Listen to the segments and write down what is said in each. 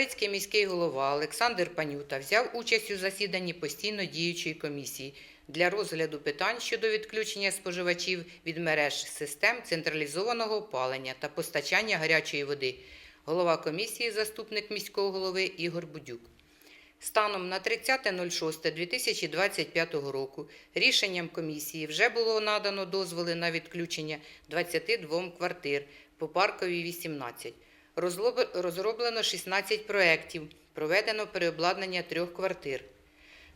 Кагарлицький міський голова Олександр Панюта взяв участь у засіданні постійно діючої комісії для розгляду питань щодо відключення споживачів від мереж систем централізованого опалення та постачання гарячої води. Голова комісії, заступник міського голови Ігор Будюк. Станом на 30.06.2025 року рішенням комісії вже було надано дозволи на відключення 22 квартир по Парковій 18. Розроблено 16 проєктів, проведено переобладнання трьох квартир.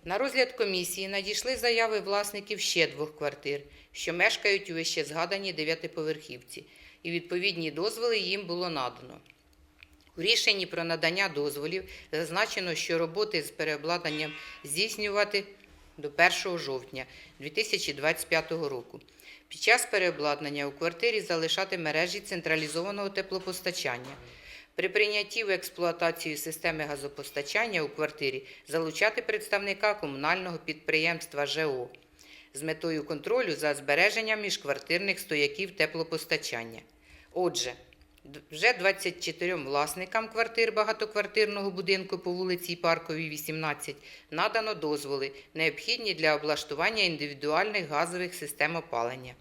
На розгляд комісії надійшли заяви власників ще двох квартир, що мешкають у вище згаданій дев'ятиповерхівці, і відповідні дозволи їм було надано. У рішенні про надання дозволів зазначено, що роботи з переобладнанням здійснювати до 1 жовтня 2025 року. Під час переобладнання у квартирі залишати мережі централізованого теплопостачання. При прийнятті в експлуатацію системи газопостачання у квартирі залучати представника комунального підприємства ЖО з метою контролю за збереженням міжквартирних стояків теплопостачання. Отже, вже 24 власникам квартир багатоквартирного будинку по вулиці Парковій, 18 надано дозволи, необхідні для облаштування індивідуальних газових систем опалення.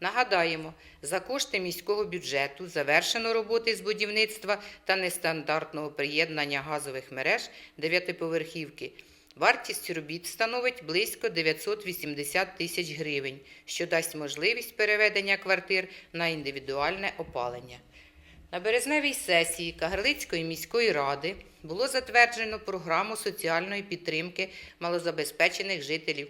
Нагадаємо, за кошти міського бюджету завершено роботи з будівництва та нестандартного приєднання газових мереж дев'ятиповерхівки. Вартість робіт становить близько 980 тисяч гривень, що дасть можливість переведення квартир на індивідуальне опалення. На березневій сесії Кагарлицької міської ради було затверджено програму соціальної підтримки малозабезпечених жителів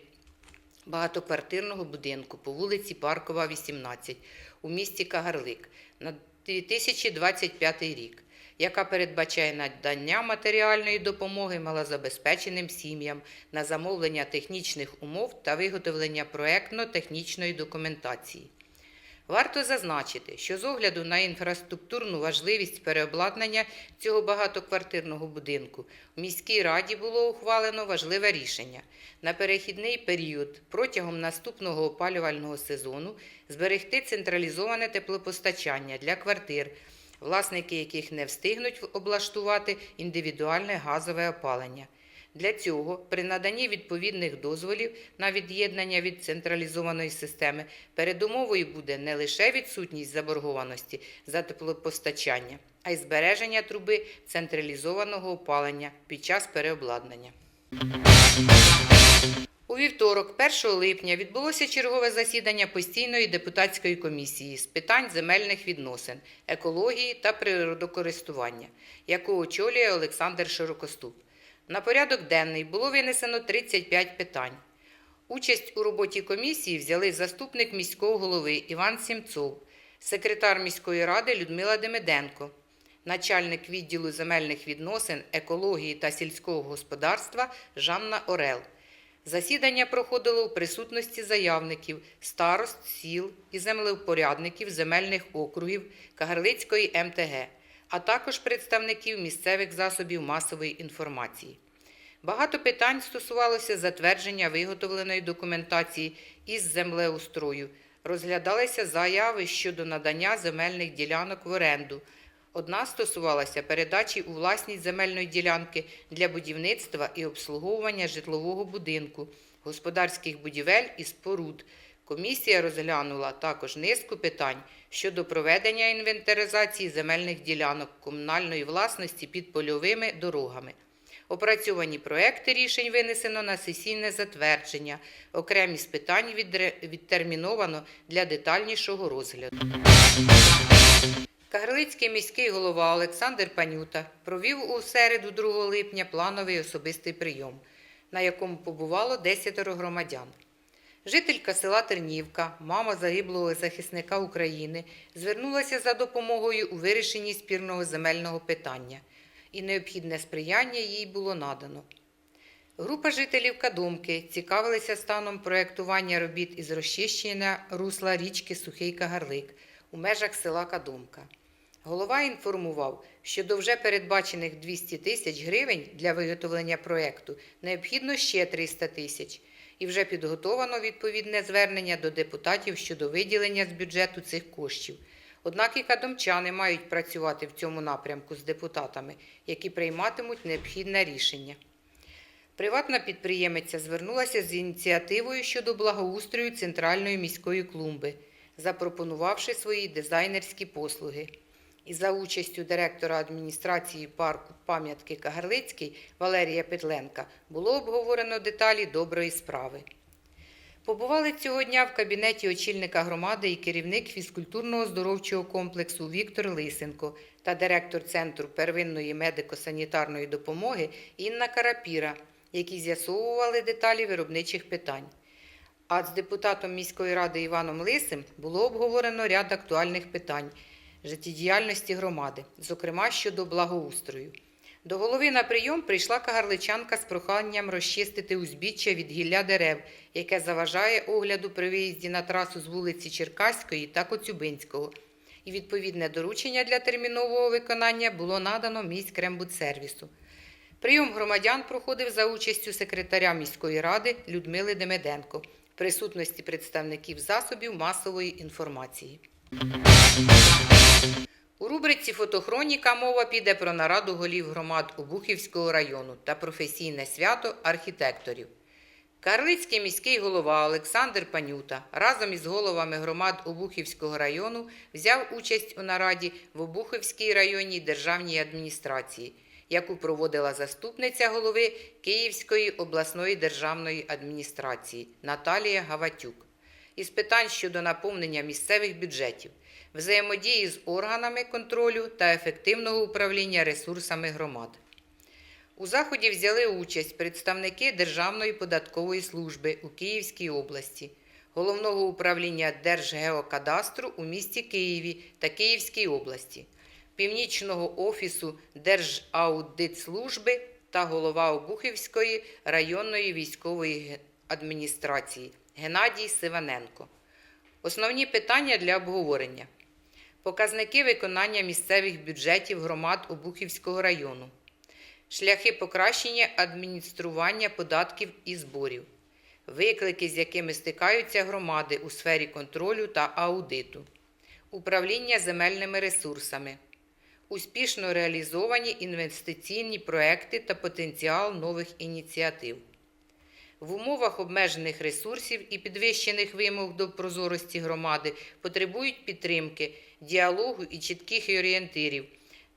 багатоквартирного будинку по вулиці Паркова, 18 у місті Кагарлик на 2025 рік, яка передбачає надання матеріальної допомоги малозабезпеченим сім'ям на замовлення технічних умов та виготовлення проектно-технічної документації. Варто зазначити, що з огляду на інфраструктурну важливість переобладнання цього багатоквартирного будинку в міській раді було ухвалено важливе рішення на перехідний період протягом наступного опалювального сезону зберегти централізоване теплопостачання для квартир, власники яких не встигнуть облаштувати індивідуальне газове опалення. Для цього при наданні відповідних дозволів на від'єднання від централізованої системи передумовою буде не лише відсутність заборгованості за теплопостачання, а й збереження труби централізованого опалення під час переобладнання. У вівторок, 1 липня, відбулося чергове засідання постійної депутатської комісії з питань земельних відносин, екології та природокористування, яку очолює Олександр Широкоступ. На порядок денний було винесено 35 питань. Участь у роботі комісії взяли заступник міського голови Іван Сімцов, секретар міської ради Людмила Демиденко, начальник відділу земельних відносин, екології та сільського господарства Жанна Орел. Засідання проходило у присутності заявників, старост сіл і землевпорядників земельних округів Кагарлицької МТГ, а також представників місцевих засобів масової інформації. Багато питань стосувалося затвердження виготовленої документації із землеустрою. Розглядалися заяви щодо надання земельних ділянок в оренду. Одна стосувалася передачі у власність земельної ділянки для будівництва і обслуговування житлового будинку, господарських будівель і споруд. Комісія розглянула також низку питань щодо проведення інвентаризації земельних ділянок комунальної власності під польовими дорогами. Опрацьовані проекти рішень винесено на сесійне затвердження. Окремі з питань відтерміновано для детальнішого розгляду. Кагарлицький міський голова Олександр Панюта провів у середу 2 липня плановий особистий прийом, на якому побувало 10 громадян. Жителька села Тернівка, мама загиблого захисника України, звернулася за допомогою у вирішенні спірного земельного питання, і необхідне сприяння їй було надано. Група жителів Кадомки цікавилися станом проєктування робіт із розчищення русла річки Сухий Кагарлик у межах села Кадомка. Голова інформував, що до вже передбачених 200 тисяч гривень для виготовлення проєкту необхідно ще 300 тисяч, і вже підготовано відповідне звернення до депутатів щодо виділення з бюджету цих коштів. Однак і кадомчани мають працювати в цьому напрямку з депутатами, які прийматимуть необхідне рішення. Приватна підприємиця звернулася з ініціативою щодо благоустрою центральної міської клумби, запропонувавши свої дизайнерські послуги. І за участю директора адміністрації парку пам'ятки Кагарлицький Валерія Петленка було обговорено деталі доброї справи. Побували цього дня в кабінеті очільника громади і керівник фізкультурно-оздоровчого комплексу Віктор Лисенко та директор Центру первинної медико-санітарної допомоги Інна Карапіра, які з'ясовували деталі виробничих питань. А з депутатом міської ради Іваном Лисим було обговорено ряд актуальних питань життєдіяльності громади, зокрема щодо благоустрою. До голови на прийом прийшла кагарличанка з проханням розчистити узбіччя від гілля дерев, яке заважає огляду при виїзді на трасу з вулиці Черкаської та Коцюбинського. І відповідне доручення для термінового виконання було надано міськрембудсервісу. Прийом громадян проходив за участю секретаря міської ради Людмили Демеденко в присутності представників засобів масової інформації. У рубриці Фотохроніка мова піде про нараду голів громад Обухівського району та професійне свято архітекторів. Карлицький міський голова Олександр Панюта разом із головами громад Обухівського району взяв участь у нараді в Обухівській районній державній адміністрації, яку проводила заступниця голови Київської обласної державної адміністрації Наталія Гаватюк із питань щодо наповнення місцевих бюджетів, взаємодії з органами контролю та ефективного управління ресурсами громад. У заході взяли участь представники Державної податкової служби у Київській області, Головного управління Держгеокадастру у місті Києві та Київській області, Північного офісу Держаудитслужби та голова Обухівської районної військової адміністрації Геннадій Сиваненко. Основні питання для обговорення: показники виконання місцевих бюджетів громад Обухівського району, шляхи покращення адміністрування податків і зборів, виклики, з якими стикаються громади у сфері контролю та аудиту, управління земельними ресурсами, успішно реалізовані інвестиційні проекти та потенціал нових ініціатив. В умовах обмежених ресурсів і підвищених вимог до прозорості громади потребують підтримки, діалогу і чітких орієнтирів.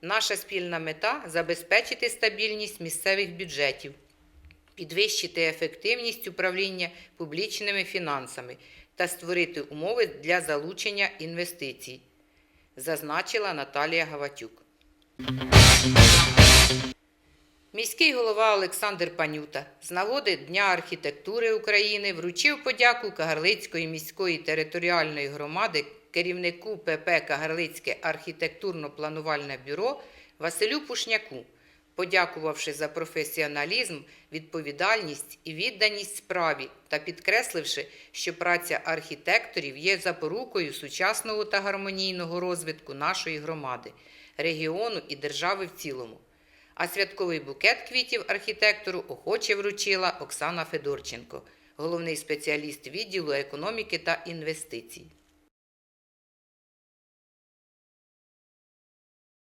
Наша спільна мета забезпечити стабільність місцевих бюджетів, підвищити ефективність управління публічними фінансами та створити умови для залучення інвестицій, зазначила Наталія Гаватюк. Міський голова Олександр Панюта з нагоди Дня архітектури України вручив подяку Кагарлицької міської територіальної громади керівнику ПП Кагарлицьке архітектурно-планувальне бюро Василю Пушняку, подякувавши за професіоналізм, відповідальність і відданість справі та підкресливши, що праця архітекторів є запорукою сучасного та гармонійного розвитку нашої громади, регіону і держави в цілому. А святковий букет квітів архітектору охоче вручила Оксана Федорченко, головний спеціаліст відділу економіки та інвестицій.